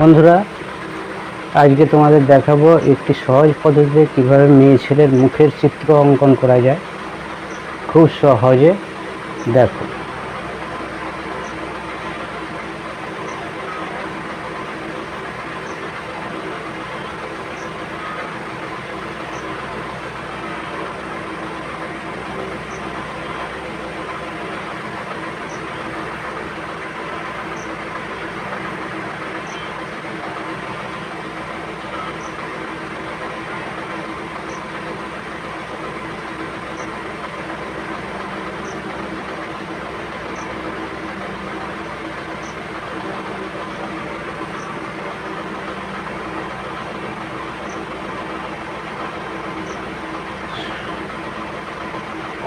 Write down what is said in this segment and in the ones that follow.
বন্ধুরা, আজকে তোমাদের দেখাবো একটি সহজ পদ্ধতিতে কীভাবে মেয়ে ছেলের মুখের চিত্র অঙ্কন করা যায়। খুব সহজে দেখো।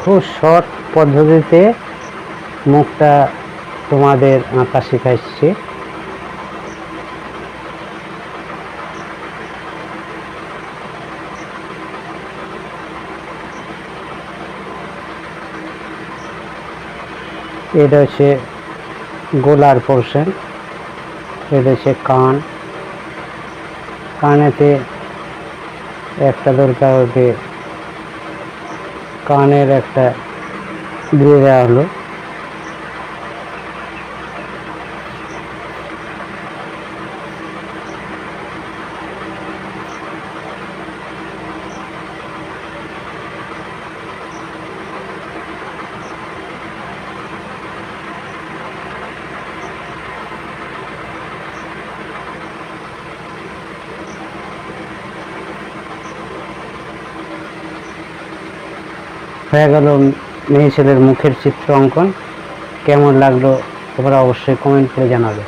খুব শর্ট পদ্ধতিতে মুখটা তোমাদের আঁকা শেখাচ্ছি। এটা হচ্ছে গোলার পোর্শন, এটা হচ্ছে কান। কানেতে একটা দরকার ওকে কানের একটা হয়ে গেল মেয়ে ছেলের মুখের চিত্র অঙ্কন। কেমন লাগল তোমরা অবশ্যই কমেন্ট করে জানাবে।